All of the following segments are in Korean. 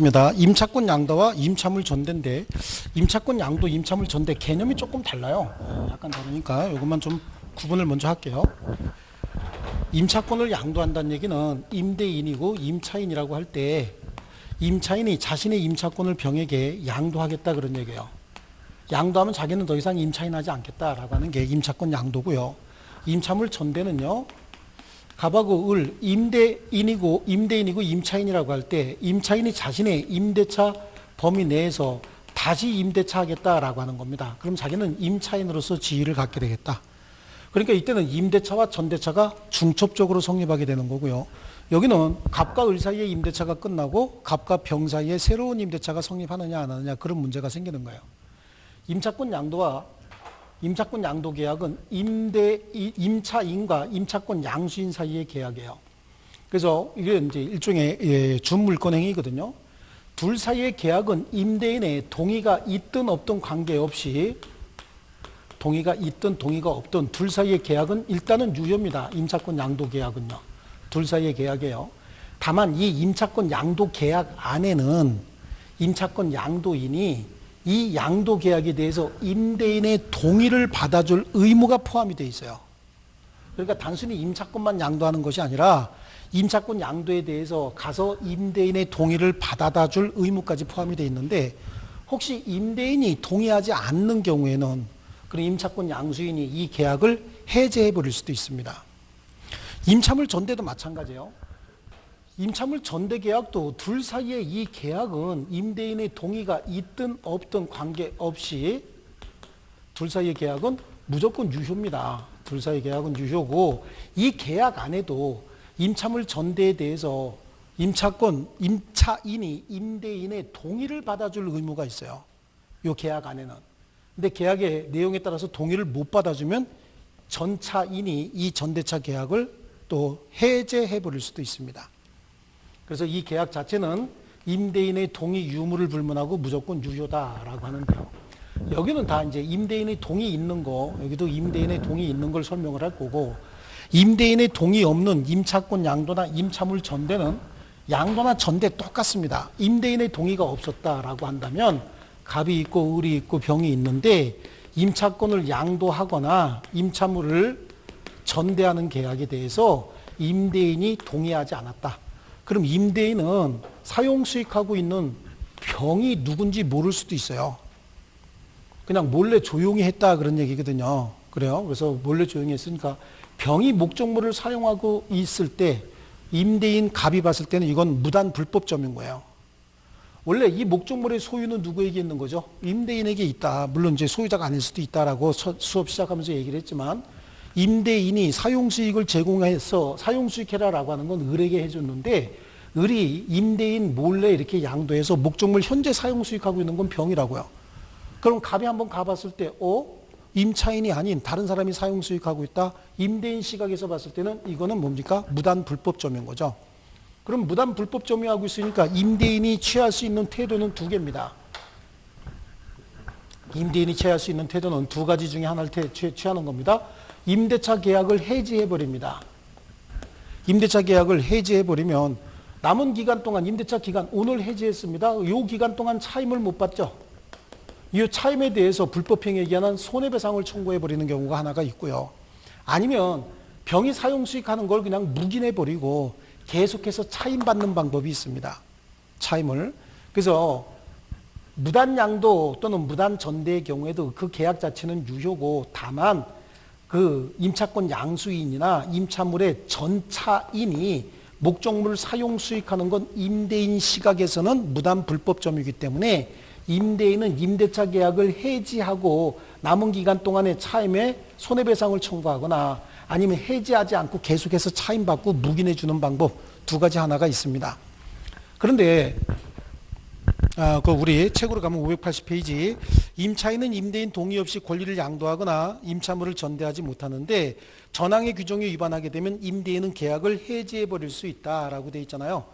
그렇습니다. 임차권 양도와 임차물 전대인데 임차권 양도, 임차물 전대 개념이 조금 달라요. 약간 다르니까 이것만 좀 구분을 먼저 할게요. 임차권을 양도한다는 얘기는 임대인이고 임차인이라고 할 때 임차인이 자신의 임차권을 병에게 양도하겠다 그런 얘기예요. 양도하면 자기는 더 이상 임차인 하지 않겠다라고 하는 게 임차권 양도고요. 임차물 전대는요. 갑하고 을 임대인이고 임대인이고 임차인이라고 할 때 임차인이 자신의 임대차 범위 내에서 다시 임대차 하겠다라고 하는 겁니다. 그럼 자기는 임차인으로서 지위를 갖게 되겠다. 그러니까 이때는 임대차와 전대차가 중첩적으로 성립하게 되는 거고요. 여기는 갑과 을 사이의 임대차가 끝나고 갑과 병 사이에 새로운 임대차가 성립하느냐 안 하느냐 그런 문제가 생기는 거예요. 임차권 양도와 임차권 양도 계약은 임대 이- 임차인과 임차권 양수인 사이의 계약이에요. 그래서 이게 이제 일종의 예, 준물권 행위거든요. 둘 사이의 계약은 임대인의 동의가 있든 없든 관계없이 동의가 있든 동의가 없든 둘 사이의 계약은 일단은 유효입니다. 임차권 양도 계약은요. 둘 사이의 계약이에요. 다만 이 임차권 양도 계약 안에는 임차권 양도인이 이 양도 계약에 대해서 임대인의 동의를 받아줄 의무가 포함이 되어 있어요. 그러니까 단순히 임차권만 양도하는 것이 아니라 임차권 양도에 대해서 가서 임대인의 동의를 받아다 줄 의무까지 포함이 되어 있는데 혹시 임대인이 동의하지 않는 경우에는 그런 임차권 양수인이 이 계약을 해제해 버릴 수도 있습니다. 임차물 전대도 마찬가지예요. 임차물 전대 계약도 둘 사이의 이 계약은 임대인의 동의가 있든 없든 관계없이 둘 사이의 계약은 무조건 유효입니다. 둘 사이의 계약은 유효고 이 계약 안에도 임차물 전대에 대해서 임차권 임차인이 임대인의 동의를 받아줄 의무가 있어요. 이 계약 안에는. 근데 계약의 내용에 따라서 동의를 못 받아주면 전차인이 이 전대차 계약을 또 해제해 버릴 수도 있습니다. 그래서 이 계약 자체는 임대인의 동의 유무를 불문하고 무조건 유효다라고 하는데요. 여기는 다 이제 임대인의 동의 있는 거, 여기도 임대인의 동의 있는 걸 설명을 할 거고, 임대인의 동의 없는 임차권 양도나 임차물 전대는 양도나 전대 똑같습니다. 임대인의 동의가 없었다라고 한다면 갑이 있고 을이 있고 병이 있는데 임차권을 양도하거나 임차물을 전대하는 계약에 대해서 임대인이 동의하지 않았다. 그럼 임대인은 사용 수익하고 있는 병이 누군지 모를 수도 있어요. 그냥 몰래 조용히 했다 그런 얘기거든요. 그래요. 그래서 몰래 조용히 했으니까 병이 목적물을 사용하고 있을 때 임대인 갑이 봤을 때는 이건 무단 불법점인 거예요. 원래 이 목적물의 소유는 누구에게 있는 거죠? 임대인에게 있다. 물론 이제 소유자가 아닐 수도 있다라고 첫 수업 시작하면서 얘기를 했지만 임대인이 사용 수익을 제공해서 사용 수익해라라고 하는 건 을에게 해줬는데 을이 임대인 몰래 이렇게 양도해서 목적물 현재 사용 수익하고 있는 건 병이라고요. 그럼 갑이 한번 가봤을 때, 어? 임차인이 아닌 다른 사람이 사용 수익하고 있다. 임대인 시각에서 봤을 때는 이거는 뭡니까? 무단 불법점인 거죠. 그럼 무단 불법점이하고 있으니까 임대인이 취할 수 있는 태도는 두 개입니다. 임대인이 취할 수 있는 태도는 두 가지 중에 하나를 취하는 겁니다. 임대차 계약을 해지해 버립니다. 임대차 계약을 해지해 버리면 남은 기간 동안 임대차 기간 오늘 해지했습니다. 요 기간 동안 차임을 못 받죠. 이 차임에 대해서 불법행위에 의한 손해배상을 청구해 버리는 경우가 하나가 있고요. 아니면 병이 사용 수익하는 걸 그냥 묵인해 버리고 계속해서 차임 받는 방법이 있습니다. 차임을. 그래서 무단 양도 또는 무단 전대의 경우에도 그 계약 자체는 유효고 다만 그 임차권 양수인이나 임차물의 전차인이 목적물 사용 수익하는 건 임대인 시각에서는 무단 불법점이기 때문에 임대인은 임대차 계약을 해지하고 남은 기간 동안의 차임에 손해배상을 청구하거나 아니면 해지하지 않고 계속해서 차임받고 묵인해 주는 방법 두 가지 하나가 있습니다. 그런데 아, 그 우리 책으로 가면 580페이지 임차인은 임대인 동의 없이 권리를 양도하거나 임차물을 전대하지 못하는데 전항의 규정에 위반하게 되면 임대인은 계약을 해지해 버릴 수 있다라고 되어 있잖아요.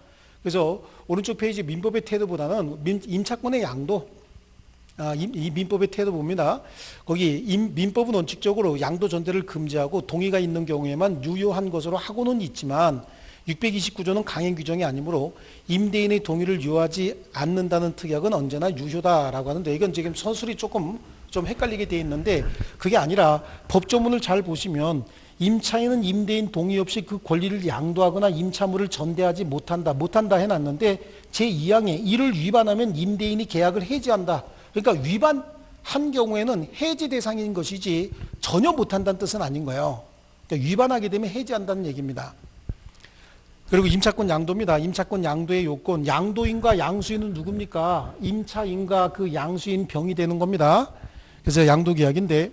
그래서 오른쪽 페이지 민법의 태도보다는 민- 임차권의 양도 아, 임- 이 민법의 태도 봅니다. 거기 임- 민법은 원칙적으로 양도 전대를 금지하고 동의가 있는 경우에만 유효한 것으로 하고는 있지만 629조는 강행 규정이 아니므로 임대인의 동의를 요하지 않는다는 특약은 언제나 유효다라고 하는데 이건 지금 서술이 조금 좀 헷갈리게 돼 있는데 그게 아니라 법조문을 잘 보시면 임차인은 임대인 동의 없이 그 권리를 양도하거나 임차물을 전대하지 못한다 못한다 해놨는데 제2항에 이를 위반하면 임대인이 계약을 해지한다. 그러니까 위반한 경우에는 해지 대상인 것이지 전혀 못한다는 뜻은 아닌 거예요. 그러니까 위반하게 되면 해지한다는 얘기입니다 그리고 임차권 양도입니다. 임차권 양도의 요건, 양도인과 양수인은 누굽니까? 임차인과 그 양수인 병이 되는 겁니다. 그래서 양도 계약인데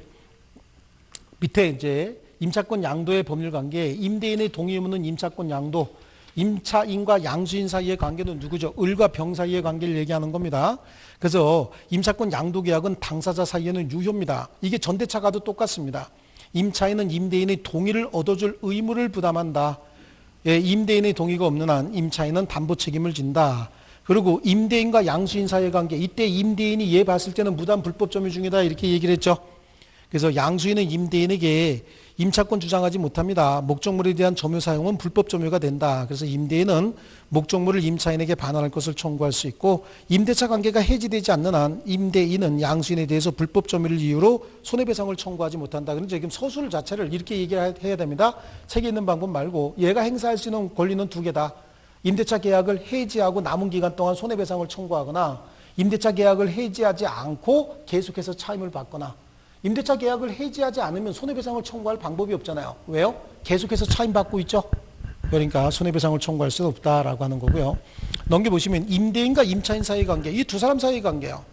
밑에 이제 임차권 양도의 법률 관계, 임대인의 동의 없는 임차권 양도, 임차인과 양수인 사이의 관계는 누구죠? 을과 병 사이의 관계를 얘기하는 겁니다. 그래서 임차권 양도 계약은 당사자 사이에는 유효입니다. 이게 전대차가도 똑같습니다. 임차인은 임대인의 동의를 얻어줄 의무를 부담한다. 예, 임대인의 동의가 없는 한 임차인은 담보 책임을 진다. 그리고 임대인과 양수인 사이의 관계, 이때 임대인이 얘 봤을 때는 무단 불법 점유 중이다 이렇게 얘기를 했죠. 그래서 양수인은 임대인에게 임차권 주장하지 못합니다. 목적물에 대한 점유 사용은 불법 점유가 된다. 그래서 임대인은 목적물을 임차인에게 반환할 것을 청구할 수 있고 임대차 관계가 해지되지 않는 한 임대인은 양수인에 대해서 불법 점유를 이유로 손해배상을 청구하지 못한다. 그런데 지금 서술 자체를 이렇게 얘기를 해야 됩니다. 책에 있는 방법 말고 얘가 행사할 수 있는 권리는 두 개다. 임대차 계약을 해지하고 남은 기간 동안 손해배상을 청구하거나 임대차 계약을 해지하지 않고 계속해서 차임을 받거나 임대차 계약을 해지하지 않으면 손해배상을 청구할 방법이 없잖아요. 왜요? 계속해서 차임받고 있죠. 그러니까 손해배상을 청구할 수 없다라고 하는 거고요. 넘겨보시면 임대인과 임차인 사이의 관계, 이 두 사람 사이의 관계예요.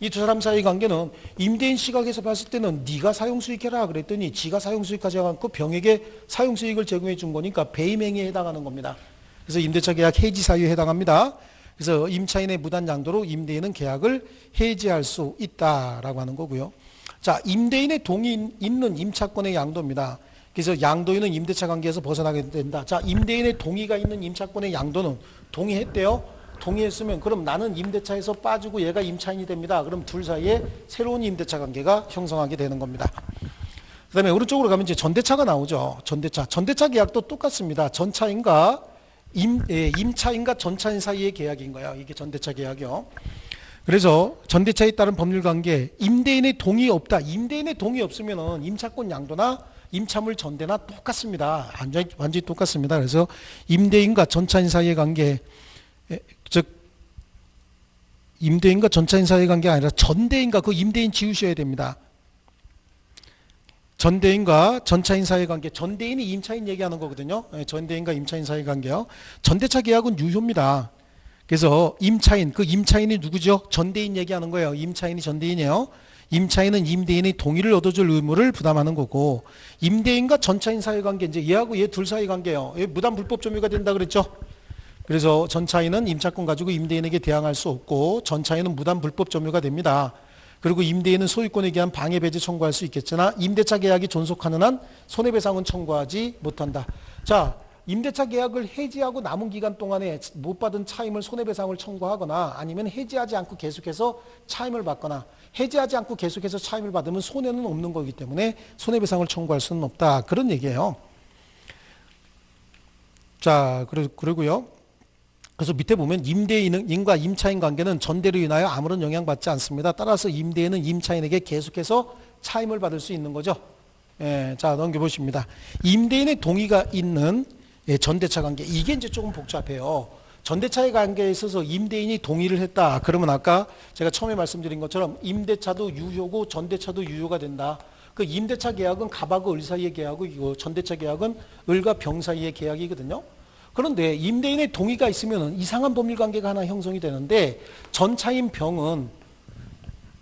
이 두 사람 사이의 관계는 임대인 시각에서 봤을 때는 네가 사용수익해라 그랬더니 지가 사용수익하지 않고 병에게 사용수익을 제공해 준 거니까 배임행위에 해당하는 겁니다. 그래서 임대차 계약 해지 사유에 해당합니다. 그래서 임차인의 무단 양도로 임대인은 계약을 해지할 수 있다라고 하는 거고요. 자, 임대인의 동의 있는 임차권의 양도입니다. 그래서 양도인은 임대차 관계에서 벗어나게 된다. 자, 임대인의 동의가 있는 임차권의 양도는 동의했대요. 동의했으면 그럼 나는 임대차에서 빠지고 얘가 임차인이 됩니다. 그럼 둘 사이에 새로운 임대차 관계가 형성하게 되는 겁니다. 그 다음에 오른쪽으로 가면 이제 전대차가 나오죠. 전대차. 전대차 계약도 똑같습니다. 전차인과 임, 예, 임차인과 전차인 사이의 계약인 거예요. 이게 전대차 계약이요. 그래서 전대차에 따른 법률 관계, 임대인의 동의 없다. 임대인의 동의 없으면은 임차권 양도나 임차물 전대나 똑같습니다. 완전히, 완전히 똑같습니다. 그래서 임대인과 전차인 사이의 관계, 에, 즉 임대인과 전차인 사이의 관계가 아니라 전대인과 그 임대인 지우셔야 됩니다. 전대인과 전차인 사이의 관계, 전대인이 임차인 얘기하는 거거든요. 예, 전대인과 임차인 사이의 관계요. 전대차 계약은 유효입니다. 그래서 임차인, 그 임차인이 누구죠? 전대인 얘기하는 거예요. 임차인이 전대인이에요. 임차인은 임대인의 동의를 얻어줄 의무를 부담하는 거고, 임대인과 전차인 사이 관계, 이제 얘하고 얘 둘 사이 관계예요. 얘 무단 불법 점유가 된다 그랬죠? 그래서 전차인은 임차권 가지고 임대인에게 대항할 수 없고, 전차인은 무단 불법 점유가 됩니다. 그리고 임대인은 소유권에 대한 방해 배제 청구할 수 있겠으나 임대차 계약이 존속하는 한 손해배상은 청구하지 못한다. 자, 임대차 계약을 해지하고 남은 기간 동안에 못 받은 차임을 손해배상을 청구하거나 아니면 해지하지 않고 계속해서 차임을 받거나 해지하지 않고 계속해서 차임을 받으면 손해는 없는 거기 때문에 손해배상을 청구할 수는 없다. 그런 얘기예요. 자, 그러, 그러고요. 그래서 밑에 보면 임대인과 임차인 관계는 전대로 인하여 아무런 영향받지 않습니다. 따라서 임대인은 임차인에게 계속해서 차임을 받을 수 있는 거죠. 예, 자, 넘겨보십니다. 임대인의 동의가 있는 예, 전대차 관계. 이게 이제 조금 복잡해요. 전대차의 관계에 있어서 임대인이 동의를 했다. 그러면 아까 제가 처음에 말씀드린 것처럼 임대차도 유효고 전대차도 유효가 된다. 그 임대차 계약은 갑하고 을 사이의 계약이고 전대차 계약은 을과 병 사이의 계약이거든요. 그런데 임대인의 동의가 있으면 이상한 법률 관계가 하나 형성이 되는데 전차인 병은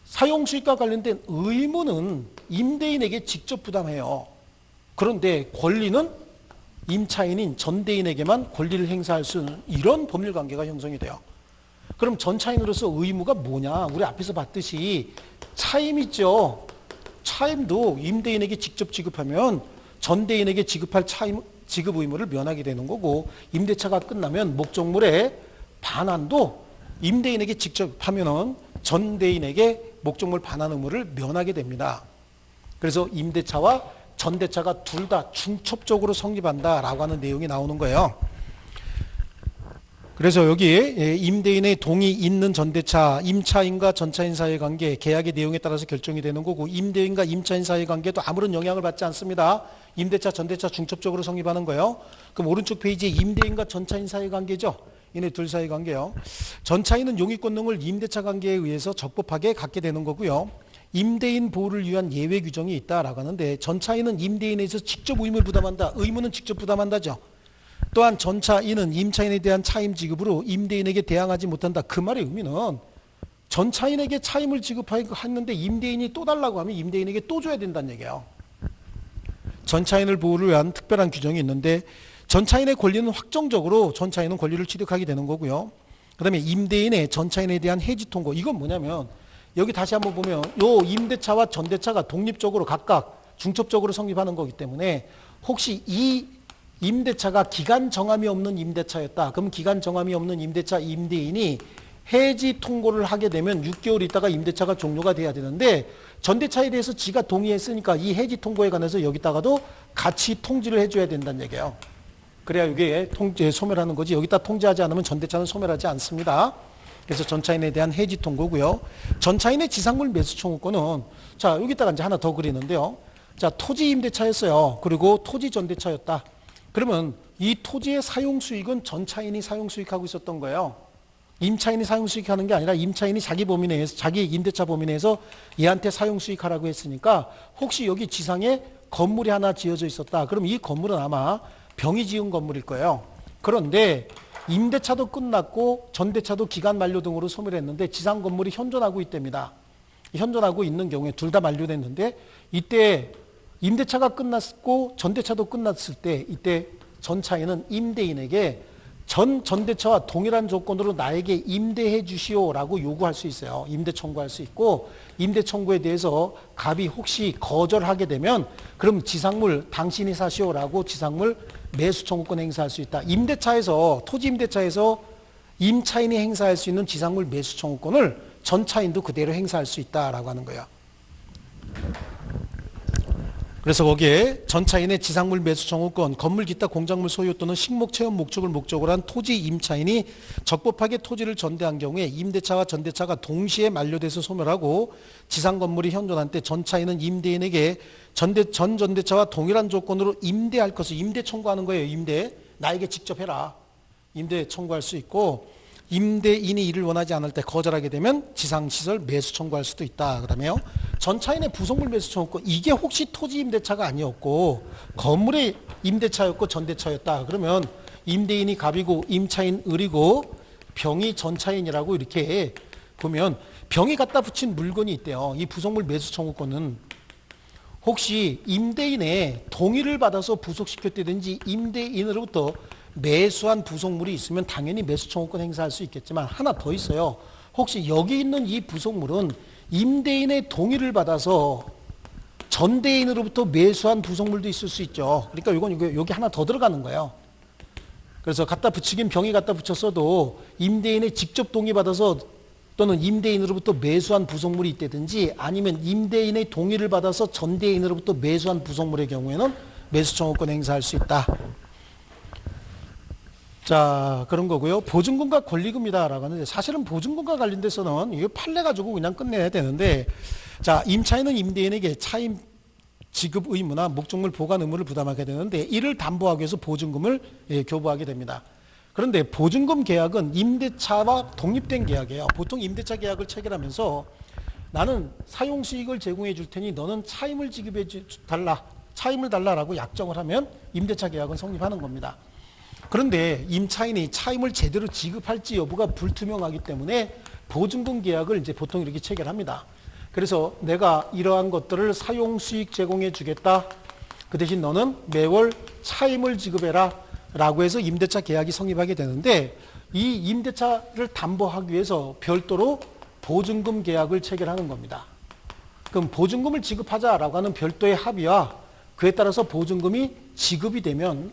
사용 수익과 관련된 의무는 임대인에게 직접 부담해요. 그런데 권리는 임차인인 전대인에게만 권리를 행사할 수 있는 이런 법률 관계가 형성이 돼요. 그럼 전차인으로서 의무가 뭐냐? 우리 앞에서 봤듯이 차임 있죠. 차임도 임대인에게 직접 지급하면 전대인에게 지급할 차임 지급 의무를 면하게 되는 거고 임대차가 끝나면 목적물의 반환도 임대인에게 직접 하면은 전대인에게 목적물 반환 의무를 면하게 됩니다. 그래서 임대차와 전대차가 둘 다 중첩적으로 성립한다라고 하는 내용이 나오는 거예요. 그래서 여기 예, 임대인의 동의 있는 전대차, 임차인과 전차인 사이의 관계, 계약의 내용에 따라서 결정이 되는 거고 임대인과 임차인 사이의 관계도 아무런 영향을 받지 않습니다. 임대차, 전대차 중첩적으로 성립하는 거예요. 그럼 오른쪽 페이지에 임대인과 전차인 사이의 관계죠. 이네 둘 사이의 관계요. 전차인은 용익권능을 임대차 관계에 의해서 적법하게 갖게 되는 거고요. 임대인 보호를 위한 예외 규정이 있다라고 하는데 전차인은 임대인에서 직접 의무를 부담한다. 의무는 직접 부담한다죠. 또한 전차인은 임차인에 대한 차임 지급으로 임대인에게 대항하지 못한다. 그 말의 의미는 전차인에게 차임을 지급했는데 임대인이 또 달라고 하면 임대인에게 또 줘야 된다는 얘기예요. 전차인을 보호를 위한 특별한 규정이 있는데 전차인의 권리는 확정적으로 전차인은 권리를 취득하게 되는 거고요. 그 다음에 임대인의 전차인에 대한 해지 통고 이건 뭐냐면 여기 다시 한번 보면 요 임대차와 전대차가 독립적으로 각각 중첩적으로 성립하는 거기 때문에 혹시 이 임대차가 기간 정함이 없는 임대차였다. 그럼 기간 정함이 없는 임대차 임대인이 해지 통고를 하게 되면 6개월 있다가 임대차가 종료가 돼야 되는데 전대차에 대해서 지가 동의했으니까 이 해지 통고에 관해서 여기다가도 같이 통지를 해줘야 된다는 얘기예요. 그래야 이게 통제 소멸하는 거지 여기다 통제하지 않으면 전대차는 소멸하지 않습니다. 그래서 전차인에 대한 해지 통고고요. 전차인의 지상물 매수 청구권은 자 여기다가 이제 하나 더 그리는데요. 자 토지 임대차였어요. 그리고 토지 전대차였다. 그러면 이 토지의 사용 수익은 전차인이 사용 수익하고 있었던 거예요. 임차인이 사용 수익하는 게 아니라 임차인이 자기 범위 내에서 자기 임대차 범위 내에서 얘한테 사용 수익하라고 했으니까 혹시 여기 지상에 건물이 하나 지어져 있었다. 그럼 이 건물은 아마 병이 지은 건물일 거예요. 그런데 임대차도 끝났고 전대차도 기간 만료 등으로 소멸했는데 지상 건물이 현존하고 있답니다. 현존하고 있는 경우에 둘 다 만료됐는데 이때 임대차가 끝났고 전대차도 끝났을 때 이때 전차인은 임대인에게 전 전대차와 동일한 조건으로 나에게 임대해 주시오라고 요구할 수 있어요. 임대 청구할 수 있고 임대 청구에 대해서 갑이 혹시 거절하게 되면 그럼 지상물 당신이 사시오라고 지상물 매수 청구권 행사할 수 있다. 임대차에서 토지 임대차에서 임차인이 행사할 수 있는 지상물 매수 청구권을 전차인도 그대로 행사할 수 있다라고 하는 거예요. 그래서 거기에 전차인의 지상물 매수 청구권, 건물 기타 공작물 소유 또는 식목 체험 목적을 목적으로 한 토지 임차인이 적법하게 토지를 전대한 경우에 임대차와 전대차가 동시에 만료돼서 소멸하고 지상 건물이 현존한 때 전차인은 임대인에게 전대 전 전대차와 동일한 조건으로 임대할 것을 임대 청구하는 거예요. 임대 나에게 직접 해라. 임대 청구할 수 있고 임대인이 이를 원하지 않을 때 거절하게 되면 지상시설 매수 청구할 수도 있다. 그다음에요. 전차인의 부속물 매수 청구권 이게 혹시 토지 임대차가 아니었고 건물의 임대차였고 전대차였다. 그러면 임대인이 갑이고 임차인 을이고 병이 전차인이라고 이렇게 보면 병이 갖다 붙인 물건이 있대요. 이 부속물 매수 청구권은 혹시 임대인의 동의를 받아서 부속시켰다든지 임대인으로부터 매수한 부속물이 있으면 당연히 매수 청구권 행사할 수 있겠지만 하나 더 있어요. 혹시 여기 있는 이 부속물은 임대인의 동의를 받아서 전대인으로부터 매수한 부속물도 있을 수 있죠. 그러니까 이건 여기 하나 더 들어가는 거예요. 그래서 갖다 붙이긴 병이 갖다 붙였어도 임대인의 직접 동의 받아서 또는 임대인으로부터 매수한 부속물이 있다든지 아니면 임대인의 동의를 받아서 전대인으로부터 매수한 부속물의 경우에는 매수 청구권 행사할 수 있다. 자 그런 거고요. 보증금과 권리금이다라고 하는데 사실은 보증금과 관련돼서는 이거 판례 가지고 그냥 끝내야 되는데 자 임차인은 임대인에게 차임 지급 의무나 목적물 보관 의무를 부담하게 되는데 이를 담보하기 위해서 보증금을 예, 교부하게 됩니다. 그런데 보증금 계약은 임대차와 독립된 계약이에요. 보통 임대차 계약을 체결하면서 나는 사용 수익을 제공해 줄 테니 너는 차임을 지급해 주- 달라. 차임을 달라라고 약정을 하면 임대차 계약은 성립하는 겁니다. 그런데 임차인이 차임을 제대로 지급할지 여부가 불투명하기 때문에 보증금 계약을 이제 보통 이렇게 체결합니다. 그래서 내가 이러한 것들을 사용 수익 제공해 주겠다. 그 대신 너는 매월 차임을 지급해라. 라고 해서 임대차 계약이 성립하게 되는데 이 임대차를 담보하기 위해서 별도로 보증금 계약을 체결하는 겁니다. 그럼 보증금을 지급하자라고 하는 별도의 합의와 그에 따라서 보증금이 지급이 되면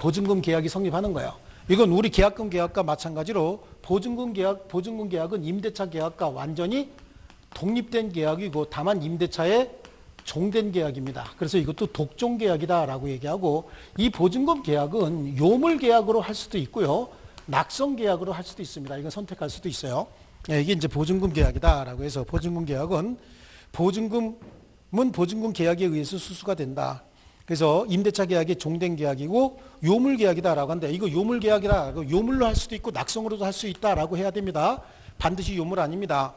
보증금 계약이 성립하는 거예요. 이건 우리 계약금 계약과 마찬가지로 보증금 계약, 보증금 계약은 임대차 계약과 완전히 독립된 계약이고 다만 임대차에 종된 계약입니다. 그래서 이것도 독종 계약이다라고 얘기하고 이 보증금 계약은 요물 계약으로 할 수도 있고요. 낙성 계약으로 할 수도 있습니다. 이건 선택할 수도 있어요. 예, 이게 이제 보증금 계약이다라고 해서 보증금 계약은 보증금은 보증금 계약에 의해서 수수가 된다. 그래서 임대차 계약이 종된 계약이고 요물 계약이다라고 하는데 이거 요물 계약이라 요물로 할 수도 있고 낙성으로도 할 수 있다라고 해야 됩니다. 반드시 요물 아닙니다.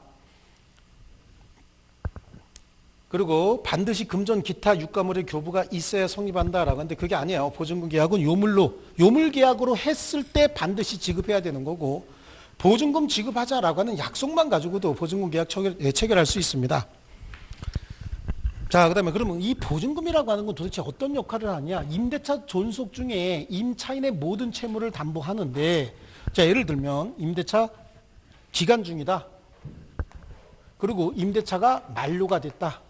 그리고 반드시 금전 기타 유가물의 교부가 있어야 성립한다라고 하는데 그게 아니에요. 보증금 계약은 요물로 요물 계약으로 했을 때 반드시 지급해야 되는 거고 보증금 지급하자라고 하는 약속만 가지고도 보증금 계약 체결, 예, 체결할 수 있습니다. 자, 그다음에 그러면 이 보증금이라고 하는 건 도대체 어떤 역할을 하냐? 임대차 존속 중에 임차인의 모든 채무를 담보하는데 자, 예를 들면 임대차 기간 중이다. 그리고 임대차가 만료가 됐다.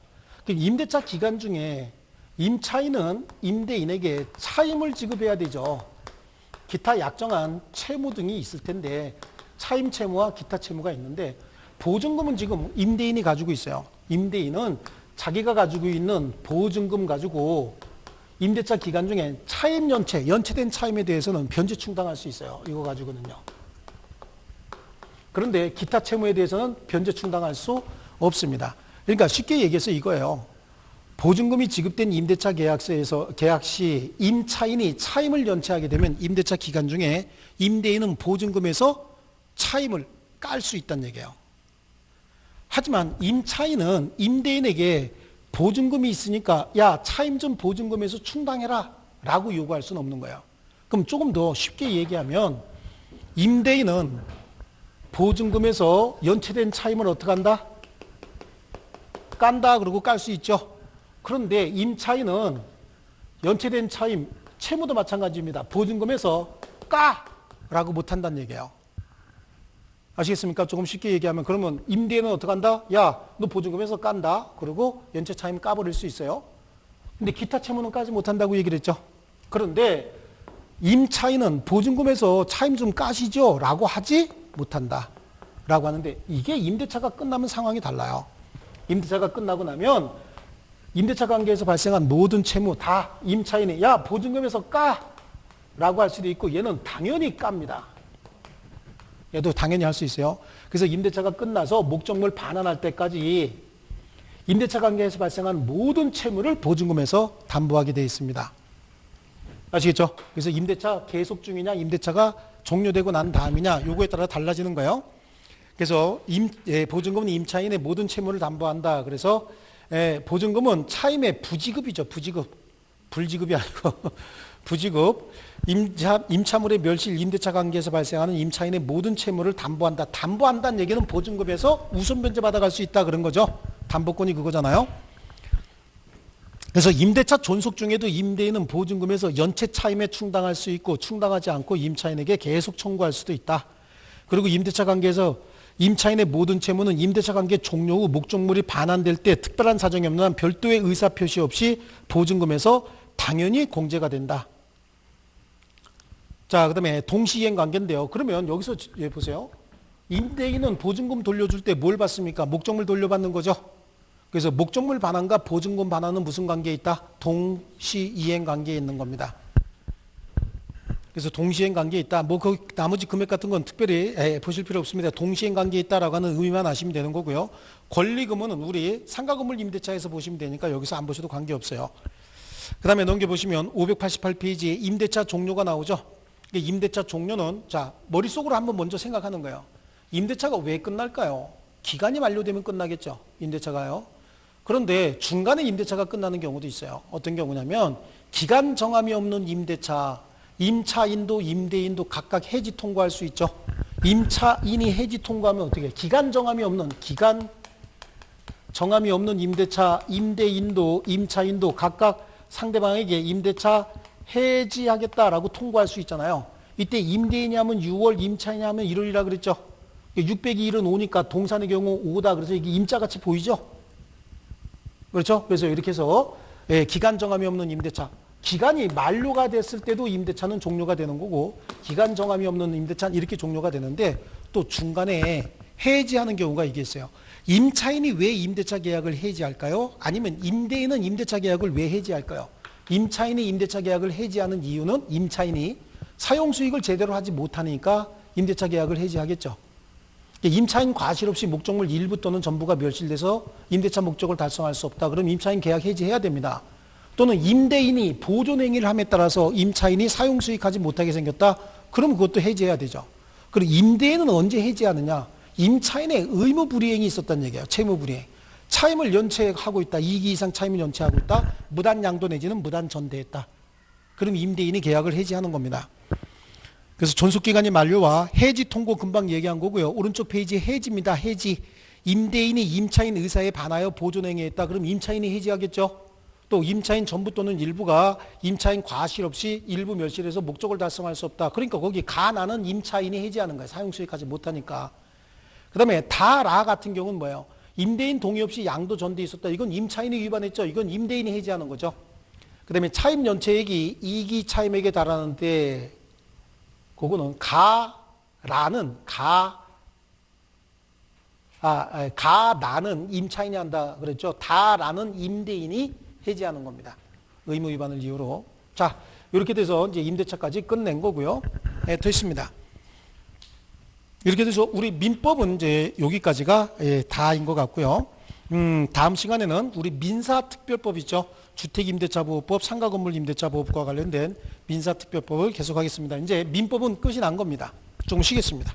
그 임대차 기간 중에 임차인은 임대인에게 차임을 지급해야 되죠. 기타 약정한 채무 등이 있을 텐데 차임 채무와 기타 채무가 있는데 보증금은 지금 임대인이 가지고 있어요. 임대인은 자기가 가지고 있는 보증금 가지고 임대차 기간 중에 차임 연체, 연체된 차임에 대해서는 변제 충당할 수 있어요. 이거 가지고는요. 그런데 기타 채무에 대해서는 변제 충당할 수 없습니다. 그러니까 쉽게 얘기해서 이거예요. 보증금이 지급된 임대차 계약서에서 계약 시 임차인이 차임을 연체하게 되면 임대차 기간 중에 임대인은 보증금에서 차임을 깔 수 있다는 얘기예요. 하지만 임차인은 임대인에게 보증금이 있으니까 야 차임 좀 보증금에서 충당해라 라고 요구할 수는 없는 거예요. 그럼 조금 더 쉽게 얘기하면 임대인은 보증금에서 연체된 차임을 어떻게 한다? 깐다 그러고 깔 수 있죠. 그런데 임차인은 연체된 차임 채무도 마찬가지입니다. 보증금에서 까라고 못한다는 얘기예요. 아시겠습니까? 조금 쉽게 얘기하면 그러면 임대인은 어떻게 한다? 야, 너 보증금에서 깐다. 그리고 연체 차임 까버릴 수 있어요. 근데 기타 채무는 까지 못한다고 얘기를 했죠. 그런데 임차인은 보증금에서 차임 좀 까시죠? 라고 하지 못한다. 라고 하는데 이게 임대차가 끝나면 상황이 달라요. 임대차가 끝나고 나면 임대차 관계에서 발생한 모든 채무 다 임차인이 야 보증금에서 까 라고 할 수도 있고 얘는 당연히 깝니다. 얘도 당연히 할 수 있어요. 그래서 임대차가 끝나서 목적물 반환할 때까지 임대차 관계에서 발생한 모든 채무를 보증금에서 담보하게 되어 있습니다. 아시겠죠? 그래서 임대차 계속 중이냐 임대차가 종료되고 난 다음이냐 요거에 따라 달라지는 거예요. 그래서 임, 예, 보증금은 임차인의 모든 채무를 담보한다. 그래서 예, 보증금은 차임의 부지급이죠. 부지급. 불지급이 아니고 부지급. 임차, 임차물의 멸실 임대차 관계에서 발생하는 임차인의 모든 채무를 담보한다. 담보한다는 얘기는 보증금에서 우선 변제 받아갈 수 있다 그런 거죠. 담보권이 그거잖아요. 그래서 임대차 존속 중에도 임대인은 보증금에서 연체 차임에 충당할 수 있고 충당하지 않고 임차인에게 계속 청구할 수도 있다. 그리고 임대차 관계에서 임차인의 모든 채무는 임대차 관계 종료 후 목적물이 반환될 때 특별한 사정이 없는 한 별도의 의사 표시 없이 보증금에서 당연히 공제가 된다. 자, 그 다음에 동시이행 관계인데요. 그러면 여기서 예, 보세요. 임대인은 보증금 돌려줄 때 뭘 받습니까? 목적물 돌려받는 거죠. 그래서 목적물 반환과 보증금 반환은 무슨 관계에 있다? 동시이행 관계에 있는 겁니다. 그래서 동시행 관계에 있다. 뭐 그 나머지 금액 같은 건 특별히 에, 보실 필요 없습니다. 동시행 관계에 있다라고 하는 의미만 아시면 되는 거고요. 권리금은 우리 상가 건물 임대차에서 보시면 되니까 여기서 안 보셔도 관계 없어요. 그 다음에 넘겨 보시면 588페이지에 임대차 종료가 나오죠. 임대차 종료는 자 머릿속으로 한번 먼저 생각하는 거예요. 임대차가 왜 끝날까요? 기간이 만료되면 끝나겠죠. 임대차가요. 그런데 중간에 임대차가 끝나는 경우도 있어요. 어떤 경우냐면 기간 정함이 없는 임대차, 임차인도 임대인도 각각 해지 통과할 수 있죠. 임차인이 해지 통과하면 어떻게? 기간 정함이 없는 기간 정함이 없는 임대차, 임대인도 임차인도 각각 상대방에게 임대차 해지하겠다라고 통과할 수 있잖아요. 이때 임대인이 하면 6월, 임차인이 하면 1월이라 그랬죠. 600이 1은 5니까 동산의 경우 5다. 그래서 이게 임자같이 보이죠? 그렇죠? 그래서 이렇게 해서 예, 기간 정함이 없는 임대차. 기간이 만료가 됐을 때도 임대차는 종료가 되는 거고 기간 정함이 없는 임대차는 이렇게 종료가 되는데 또 중간에 해지하는 경우가 이게 있어요. 임차인이 왜 임대차 계약을 해지할까요? 아니면 임대인은 임대차 계약을 왜 해지할까요? 임차인이 임대차 계약을 해지하는 이유는 임차인이 사용 수익을 제대로 하지 못하니까 임대차 계약을 해지하겠죠. 임차인 과실 없이 목적물 일부 또는 전부가 멸실돼서 임대차 목적을 달성할 수 없다. 그럼 임차인 계약 해지해야 됩니다. 또는 임대인이 보존 행위를 함에 따라서 임차인이 사용 수익하지 못하게 생겼다. 그럼 그것도 해지해야 되죠. 그리고 임대인은 언제 해지하느냐? 임차인의 의무 불이행이 있었다는 얘기예요. 채무 불이행. 차임을 연체하고 있다. 2기 이상 차임을 연체하고 있다. 무단 양도 내지는 무단 전대했다. 그럼 임대인이 계약을 해지하는 겁니다. 그래서 존속기간이 만료와 해지 통고 금방 얘기한 거고요. 오른쪽 페이지 해지입니다. 해지. 임대인이 임차인 의사에 반하여 보존행위했다. 그럼 임차인이 해지하겠죠. 또 임차인 전부 또는 일부가 임차인 과실 없이 일부 멸실해서 목적을 달성할 수 없다. 그러니까 거기 가나는 임차인이 해지하는 거예요. 사용수익하지 못하니까. 그 다음에 다라 같은 경우는 뭐예요? 임대인 동의 없이 양도 전대 있었다. 이건 임차인이 위반했죠. 이건 임대인이 해지하는 거죠. 그 다음에 차임 연체액이 2기 차임액에 달하는데 그거는 가라는 가 아, 아, 가나는 임차인이 한다 그랬죠. 다라는 임대인이 해지하는 겁니다. 의무 위반을 이유로. 자, 이렇게 돼서 이제 임대차까지 끝낸 거고요. 네, 됐습니다. 이렇게 돼서 우리 민법은 이제 여기까지가 예, 다인 것 같고요. 음, 다음 시간에는 우리 민사특별법 있죠. 주택임대차보호법, 상가건물임대차보호법과 관련된 민사특별법을 계속하겠습니다. 이제 민법은 끝이 난 겁니다. 좀 쉬겠습니다.